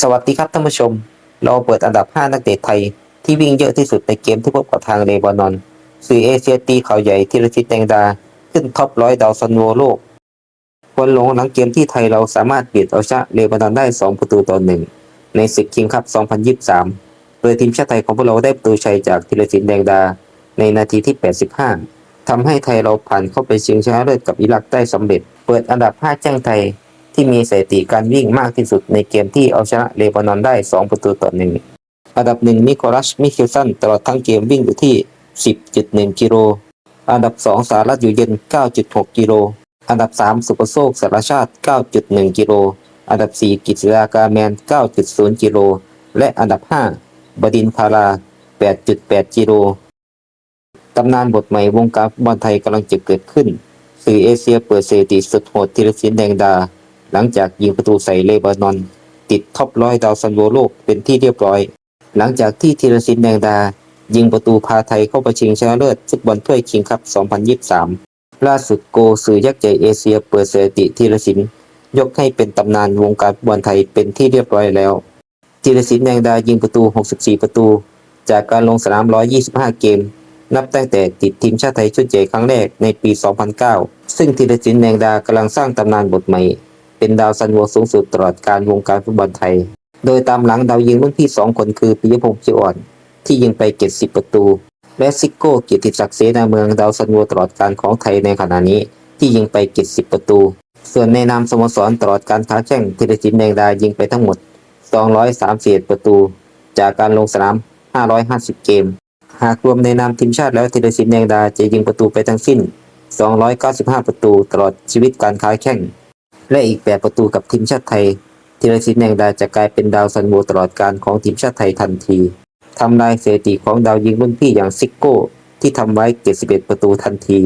สวัสดีครับท่านผู้ชม เราเปิดอันดับ 5 นักเตะไทย ที่วิ่งเยอะที่สุดในเกมที่พบกับทางเลบานอน สื่อเอเชียตีข่าวใหญ่ธีรศิษย์แดงดา ขึ้นท็อปร้อยดาวซันโวโลกวันลงหลังเกมที่ไทยเราสามารถเบียดเอาชนะเลบานอนได้ 2 ประตูต่อหนึ่งในศึกคิงคัพ 2023 โดยทีมชาติไทยของพวกเราได้ประตูชัยจากธีรศิษย์แดงดา ในนาทีที่ 85ทำให้ไทยเราผ่านเข้าไปชิงชนะเลิศกับอิรักได้สำเร็จ เปิดอันดับ 5 แจ้งไทย ที่มีสถิติการวิ่งมากที่สุดในเกมที่เอาชนะเลบานอนได้ 2 ประตูต่อหนึ่งอันดับหนึ่งนิโคลัสมิเคลสันตลอดทั้งเกมวิ่งอยู่ที่ 10.1 กิโล อันดับ 2 สารัตอยู่เย็น 9.6 กิโล อันดับ 3 สุปโชคสารชาติ 9.1 กิโล อันดับ 4 กิจดากาแมน 9.0 กิโล และอันดับ 5 บดินทารา 8.8 กิโลตำนานบทใหม่วงการฟุตบอลไทยกำลังจะเกิดขึ้นสื่อเอเชียเปิดเสถิติสุดโหดธีรศิลป์แดงดา หลังจากยิงประตูใส่เลบานอน ติดท็อปร้อยดาวซันโวโลกเป็นที่เรียบร้อย หลังจากที่ธีรศิลป์แดงดา ยิงประตูพาไทยเข้าไปชิงชนะเลิศฟุตบอลถ้วยคิงคัพ 2023 ล่าสุดโกสื่อยักษ์ใหญ่เอเชียเปิดสถิติธีรศิลป์ยกให้เป็นตำนานวงการฟุตบอลไทยเป็นที่เรียบร้อยแล้วธีรศิลป์แดงดายิงประตู 64 ประตู จากการลงสนาม 125 เกม นับตั้งแต่ติดทีมชาติไทยชุดใหญ่ครั้งแรกในปี 2009 ซึ่งธีรศิลป์แดงดากำลังสร้างตำนานบทใหม่ เป็นดาวซันโวสูงสุดตลอดการวงการฟุตบอลไทย โดยตามหลังดาวยิงรุ่นพี่ 2 คนคือปิยพงษ์เขียวอ่อน ที่ยิงไป 70 ประตู และซิโก้เกียรติศักดิ์เสนาเมืองดาวซันโวตลอดการของไทยในขณะนี้ที่ยิงไป 70 ประตู ส่วนในนามสโมสรตลอดการค้าแข่งธีรศิลป์แดงดายิงไปทั้งหมด 231 ประตู จากการลงสนาม 550 เกม หากรวมในนามทีมชาติแล้วธีรศิลป์แดงดาจะยิงประตูไปทั้งสิ้น 295 ประตูตลอดชีวิตการค้าแข่ง และอีก 8 ประตูกับทีมชาติไทยธีรศิลป์แดงดาจะกลายเป็นดาวซันโวตลอดการของทีมชาติไทยทันทีทำลายสถิติของดาวยิงรุ่นพี่อย่างซิกโก้ที่ทำไว้ 71 ประตูทันที